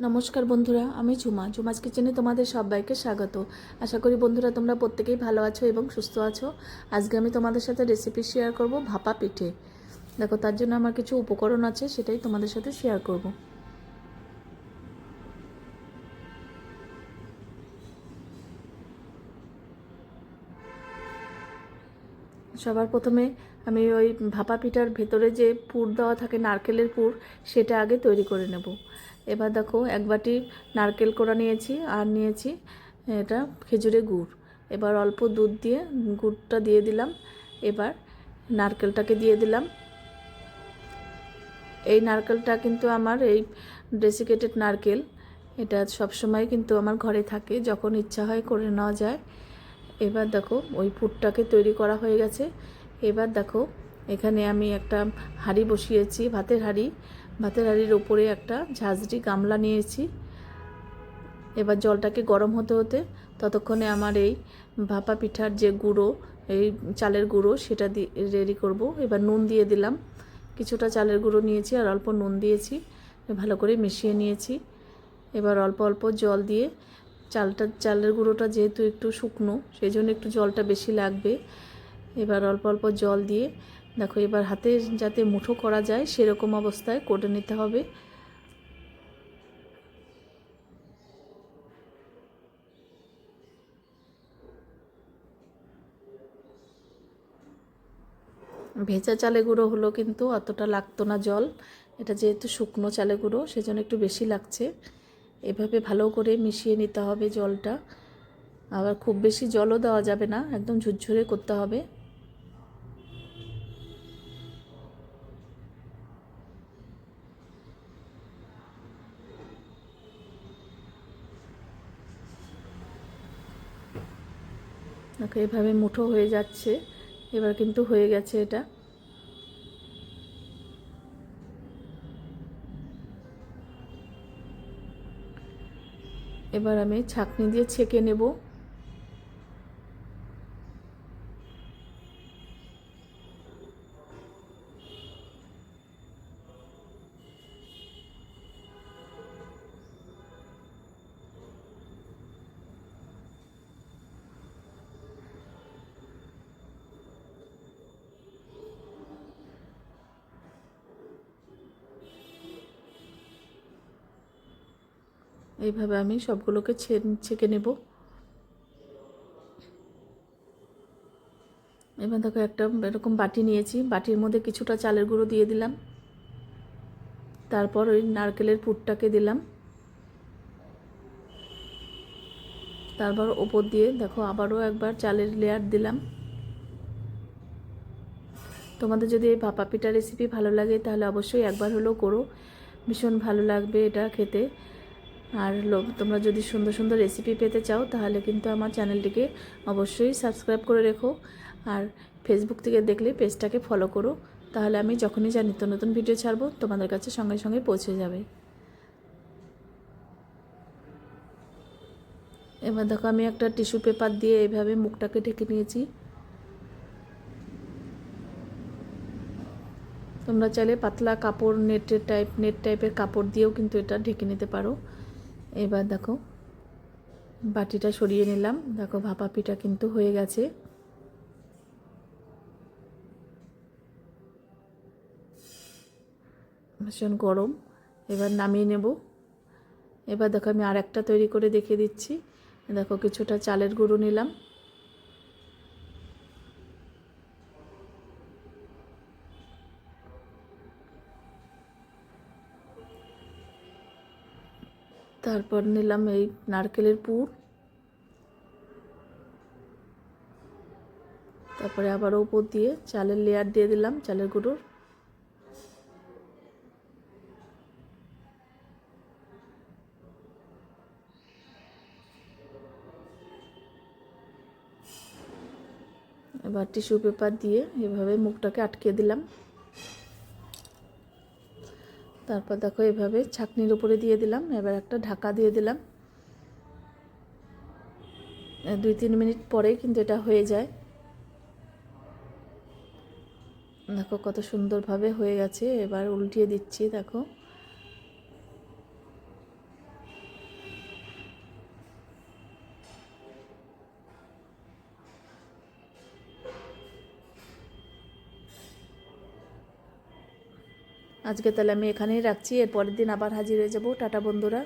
নমস্কার বন্ধুরা, আমি ঝুমা। ঝুমাজ কিচেনে তোমাদের সবাইকে স্বাগত। আশা করি বন্ধুরা তোমরা প্রত্যেকেই ভালো আছো এবং সুস্থ আছো। আজকে আমি তোমাদের সাথে রেসিপি শেয়ার করব ভাপা পিঠে। দেখো, তার জন্য আমার কিছু উপকরণ আছে, সেটাই তোমাদের সাথে শেয়ার করব। সবার প্রথমে আমি ওই ভাপা পিঠার ভেতরে যে পুর দেওয়া থাকে, নারকেলের পুর, সেটা আগে তৈরি করে নেব। এবার দেখো এক বাটি নারকেল কোড়া নিয়েছি, আর নিয়েছি, এটা খেজুরে গুড়। এবার অল্প দুধ দিয়ে গুড়টা দিয়ে দিলাম, এবার নারকেলটাকে দিয়ে দিলাম। এই নারকেলটা কিন্তু আমার এই ডেসিকেটেড নারকেল, এটা সবসময় কিন্তু আমার ঘরে থাকে, যখন ইচ্ছা হয় করে নেওয়া যায়। এবার দেখো ওই পুরটাকে তৈরি করা হয়ে গেছে। এবার দেখো এখানে আমি একটা হাঁড়ি বসিয়েছি, ভাতের হাঁড়ি। ভাতের হাঁড়ির ওপরে একটা ঝাঁঝরি গামলা নিয়েছি। এবার জলটাকে গরম হতে হতে ততক্ষণে আমার এই ভাপা পিঠার যে গুঁড়ো, এই চালের গুঁড়ো সেটা দিয়ে রেডি করব। এবার নুন দিয়ে দিলাম। কিছুটা চালের গুঁড়ো নিয়েছি আর অল্প নুন দিয়েছি। ভালো করে মিশিয়ে নিয়েছি। এবার অল্প অল্প জল দিয়ে চালটা, চালের গুঁড়োটা যেহেতু একটু শুকনো সেই জন্য একটু জলটা বেশি লাগবে। এবার অল্প অল্প জল দিয়ে দেখো, এবার হাতে যাতে মুঠো করা যায়, সেরকম অবস্থায় করে নিতে হবে। ভেজা চালে গুঁড়ো হলো কিন্তু অতটা লাগতো না জল। এটা যেহেতু শুকনো চালে গুঁড়ো, সেজন্য একটু বেশি লাগছে। এভাবে ভালো করে মিশিয়ে নিতে হবে জলটা। আবার খুব বেশি জলও দেওয়া যাবে না, একদম ঝুরঝুরে করতে হবে। দেখো, এভাবে মুঠো হয়ে যাচ্ছে। এবার কিন্তু হয়ে গেছে এটা। এবার আমি ছাঁকনি দিয়ে ছেঁকে নেব। এইভাবে আমি সবগুলোকে ছেঁকে নেব। এবার দেখো একটা এরকম বাটি নিয়েছি। বাটির মধ্যে কিছুটা চালের গুঁড়ো দিয়ে দিলাম। তারপর ওই নারকেলের পুরটাকে দিলাম। তারপর ওপর দিয়ে দেখো আবারও একবার চালের লেয়ার দিলাম। তোমাদের যদি এই ভাপা পিঠা রেসিপি ভালো লাগে তাহলে অবশ্যই একবার হলেও করো। ভীষণ ভালো লাগবে এটা খেতে। আর তোমরা যদি সুন্দর সুন্দর রেসিপি পেতে চাও, তাহলে কিন্তু আমার চ্যানেলটিকে অবশ্যই সাবস্ক্রাইব করে রেখো। আর ফেসবুক থেকে দেখলে পেজটাকে ফলো করো। তাহলে আমি যখনই যা নিত্য নতুন ভিডিও ছাড়বো, তোমাদের কাছে সঙ্গে সঙ্গে পৌঁছে যাবে। এবার দেখো, আমি একটা টিস্যু পেপার দিয়ে এইভাবে মুখটাকে ঢেকে নিয়েছি। তোমরা চাইলে পাতলা কাপড় নেটের টাইপ নেট টাইপের কাপড় দিয়েও কিন্তু এটা ঢেকে নিতে পারো। এবার দেখো, বাটিটা সরিয়ে নিলাম। দেখো ভাপা পিঠা কিন্তু হয়ে গেছে। ভীষণ গরম। এবার নামিয়ে নেব। এবার দেখো, আমি আর একটা তৈরি করে দেখিয়ে দিচ্ছি। দেখো, কিছুটা চালের গুঁড়ো নিলাম। তারপর নিলাম এই নারকেলের পুর। তারপরে আবার উপর দিয়ে চালের লেয়ার দিয়ে দিলাম, চালের গুঁড়োর এবার টিস্যু পেপার দিয়ে এভাবে মুখটাকে আটকে দিলাম। তারপর দেখো এভাবে ছাকনির উপরে দিয়ে দিলাম, এবার একটা ঢাকা দিয়ে দিলাম। দুই তিন মিনিট পরে কিন্তু এটা হয়ে যায়। দেখো কত সুন্দরভাবে হয়ে গেছে, এবার উল্টিয়ে দিচ্ছি, দেখো। আজকে তাহলে আমি এখানেই রাখছি এর পরের দিন আবার হাজির হয়ে যাব। টাটা বন্ধুরা।